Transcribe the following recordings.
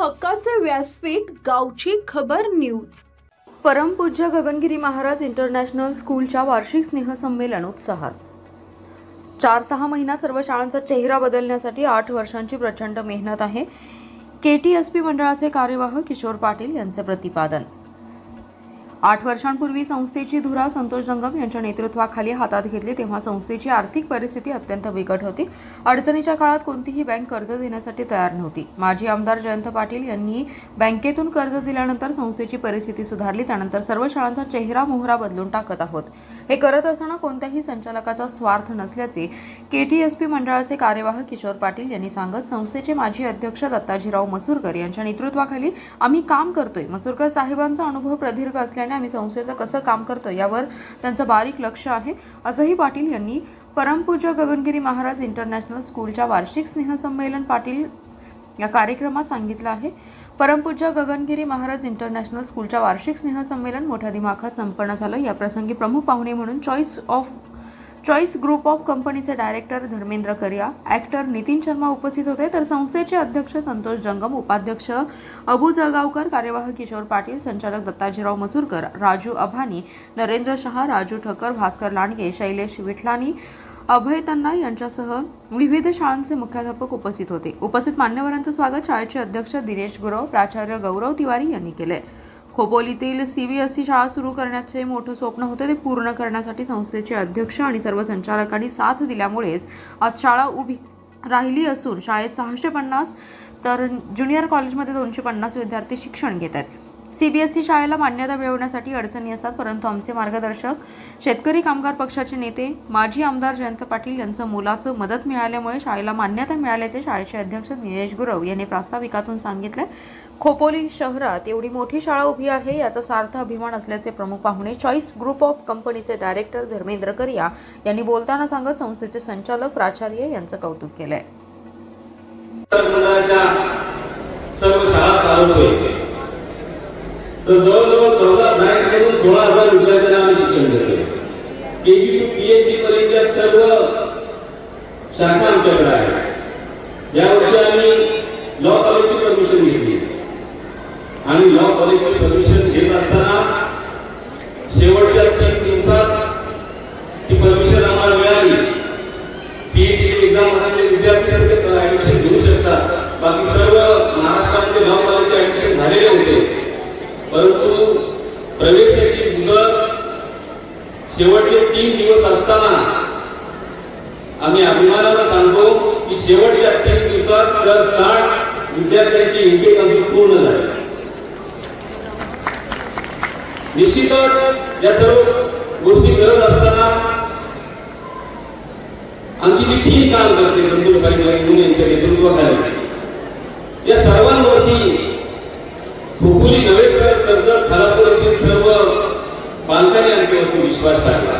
हक्काचे व्यासपीठ गावची खबर न्यूज. परमपूज्य गगनगिरी महाराज इंटरनॅशनल स्कूलच्या वार्षिक स्नेहसंमेलन उत्साहात चार सहा महिना सर्व शाळांचा चेहरा बदलण्यासाठी आठ वर्षांची प्रचंड मेहनत आहे. के टी एस पी मंडळाचे कार्यवाह किशोर पाटील यांचे प्रतिपादन. आठ वर्षांपूर्वी संस्थेची धुरा संतोष जंगम यांच्या नेतृत्वाखाली हातात घेतली तेव्हा संस्थेची आर्थिक परिस्थिती अत्यंत बिकट होती. अडचणीच्या काळात कोणतीही बँक कर्ज देण्यासाठी तयार नव्हती. माजी आमदार जयंत पाटील यांनी बँकेतून कर्ज दिल्यानंतर संस्थेची परिस्थिती सुधारली त्यानंतर सर्व शाळांचा चेहरा मोहरा बदलून टाकत आहोत. हे करत असताना कोणत्याही संचालकाचा स्वार्थ नसल्याचे के टी एस पी मंडळाचे कार्यवाह किशोर पाटील यांनी सांगत संस्थेचे माजी अध्यक्ष दत्ताजीराव मसूरकर यांच्या नेतृत्वाखाली आम्ही काम करतोय. मसूरकर साहेबांचा अनुभव प्रदीर्घ असल्याने आम्ही संस्थेचं कसं काम करतो यावर त्यांचं बारीक लक्ष आहे. असंही पाटील यांनी परमपूज्य गगनगिरी महाराज इंटरनॅशनल स्कूलच्या वार्षिक स्नेहसंमेलन पाटील या कार्यक्रमात सांगितलं आहे. परमपूज्य गगनगिरी महाराज इंटरनॅशनल स्कूलच्या वार्षिक स्नेहसंमेलन मोठ्या दिमाखात संपन्न झालं. या प्रसंगी प्रमुख पाहुणे म्हणून choice of choice group of कंपनीचे डायरेक्टर धर्मेंद्र करिया ॲक्टर नितीन शर्मा उपस्थित होते. तर संस्थेचे अध्यक्ष संतोष जंगम उपाध्यक्ष अबू जळगावकर कार्यवाह किशोर पाटील संचालक दत्ताजीराव मसूरकर राजू अभानी नरेंद्र शहा राजू ठकर भास्कर लांडगे शैलेश विठलानी अभय तन्ना यांच्यासह विविध शाळांचे मुख्याध्यापक उपस्थित होते. उपस्थित मान्यवरांचं स्वागत शाळेचे अध्यक्ष दिनेश गुरव प्राचार्य गौरव तिवारी यांनी केले. खोपोलीतील सी बी एस सी शाळा सुरू करण्याचे मोठं स्वप्न होते. ते पूर्ण करण्यासाठी संस्थेचे अध्यक्ष आणि सर्व संचालकांनी साथ दिल्यामुळेच आज शाळा उभी राहिली असून शाळेत सहाशे पन्नास तर ज्युनियर कॉलेजमध्ये दोनशे पन्नास विद्यार्थी शिक्षण घेत आहेत. सी बी एस ई शाळेला मान्यता मिळवण्यासाठी अडचणी असतात परंतु आमचे मार्गदर्शक शेतकरी कामगार पक्षाचे नेते माजी आमदार जयंत पाटील यांचं मोलाचं मदत मिळाल्यामुळे शाळेला मान्यता मिळाल्याचे शाळेचे अध्यक्ष निलेश गुरव यांनी प्रास्ताविकातून सांगितले. खोपोली शहरात एवढी मोठी शाळा उभी आहे याचा सार्थ अभिमान असल्याचे प्रमुख पाहुणे चॉईस ग्रुप ऑफ कंपनीचे डायरेक्टर धर्मेंद्र करिया यांनी बोलताना सांगत संस्थेचे संचालक प्राचार्य यांचं कौतुक केलंय. सर्व शाळा चालवतोय तर जवळजवळ चौदा बँकमधून सोळा हजार विद्यार्थ्यांना आम्ही शिक्षण देतोय. केजी टू पीएचडी पर्यंत सर्व शाखा आमच्याकडे आहे यावर्षी आम्ही लॉ कॉलेजची परमिशन घेतली. आणि लॉ कॉलेजची परमिशन घेत असताना शेवटच्या तीन दिवसात ती परमिशन आम्हाला मिळाली. सीईटीची एक्झाम असलेले विद्यार्थी ऍडमिशन घेऊ शकतात. बाकी सर्व महाराष्ट्रामध्ये लॉ कॉलेजचे ऍडमिशन झालेले होते. परंतु प्रवेशाची मुदत शेवटचे तीन दिवस असताना आम्ही अभिमानानं सांगतो की शेवटच्या तीन दिवसात जर साठ विद्यार्थ्यांची इंटेक आमची पूर्ण झाली. निश्चितच या सर्व गोष्टी करत असताना आमची जी टीम काम करते संतोषभाई म्हणून यांच्या नेतृत्वाखाली. या सर्वांवरती खोकुली नव्हे तर कर्जत खालापूर येथील सर्व पालकांनी आमच्यावरती विश्वास टाकला.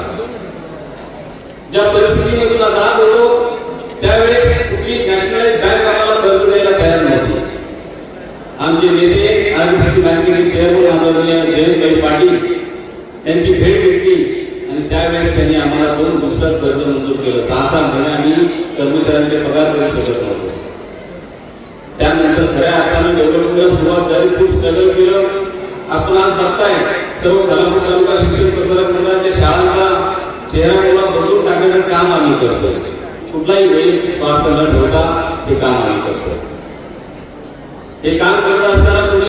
ज्या परिस्थितीमधून आता आत होतो त्यावेळेस कुठली नॅशनलाइज बँक आम्हाला कर्ज द्यायला तयार नव्हती. आमचे नेते आरबीसी बँकेचे चेअरमन आदरणीय जयंतभाई पाटील यांची भेट घेतली आणि त्यावेळेस त्यांनी आम्हाला दोन दिवसात कर्ज मंजूर केलं. सहा सहा महिने आम्ही कर्मचाऱ्यांचे पगार करू शकत नव्हतो. त्यानंतर खऱ्या अर्थानं डेव्हलपमेंटला सुरुवात झाली खूप स्ट्रगल केलं. आपण आज बघताय सर्व खालापूर तालुका शिक्षण प्रसारक मंडळाच्या शाळांचा चेहरा मोहरा बदलून टाकण्याचं काम आम्ही करतो कुठलाही वेळ स्वार्थ न ठेवता हे काम आम्ही करतो हे काम करत असताना